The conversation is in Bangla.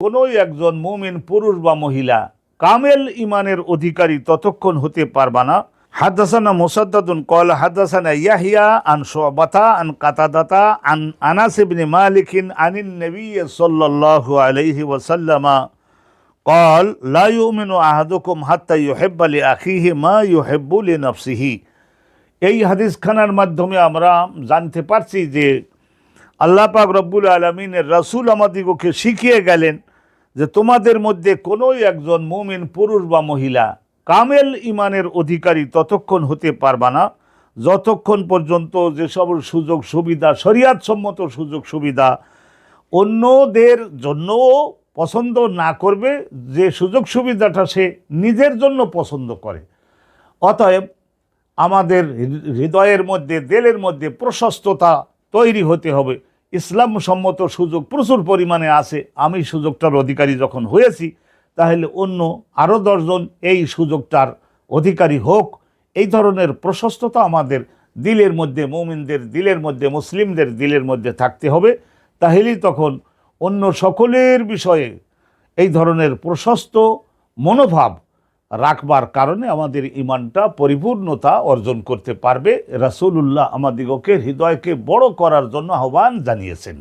কোনো একজন মুমিন পুরুষ বা মহিলা কামেল ইমানের অধিকারী ততক্ষণ হতে পারবা না। হাদাসানা মোসাদ্দাদুন কল হাদাসানা ইয়াহিয়া আন সোবাতা আন কাতাদাতা আন আনাসিবনি মালিকিন আনিন নবী সাল্লাল্লাহু আলাইহি ওয়াসাল্লামা কল, লা ইউমিনু আহাদুকুম হাত্তা ইউহিব্বা লি আখিহি মা ইউহিব্বু লি নফসিহি। এই হাদিসখানার মাধ্যমে আমরা জানতে পারছি যে আল্লাহ পাক রব্বুল আলমিনের রাসুল আমাদিগকে শিখিয়ে গেলেন যে তোমাদের মধ্যে কোনোই একজন মুমিন পুরুষ বা মহিলা কামেল ইমানের অধিকারী ততক্ষণ হতে পারবা না। যতক্ষণ পর্যন্ত যেসব সুযোগ সুবিধা সম্মত সুযোগ সুবিধা অন্যদের জন্যও পছন্দ না করবে, যে সুযোগ সুবিধাটা সে নিজের জন্য পছন্দ করে। অতএব আমাদের হৃদয়ের মধ্যে, দেলের মধ্যে প্রশস্ততা তৈরি হতে হবে। ইসলাম সম্মত সুযোগ প্রচুর পরিমাণে আছে। আমি সুযোগটার অধিকারী যখন হয়েছি, তাহলে অন্য আরও দশজন এই সুযোগটার অধিকারী হোক। এই ধরনের প্রশস্ততা আমাদের দিলের মধ্যে, মৌমিনদের দিলের মধ্যে, মুসলিমদের দিলের মধ্যে থাকতে হবে। তাহলেই তখন অন্য সকলের বিষয়ে এই ধরনের প্রশস্ত মনোভাব রাখবার কারণে আমাদের ইমানটা পরিপূর্ণতা অর্জন করতে পারবে। রাসূলুল্লাহ আমাদিগকে হৃদয়কে বড় করার জন্য আহ্বান জানিয়েছেন।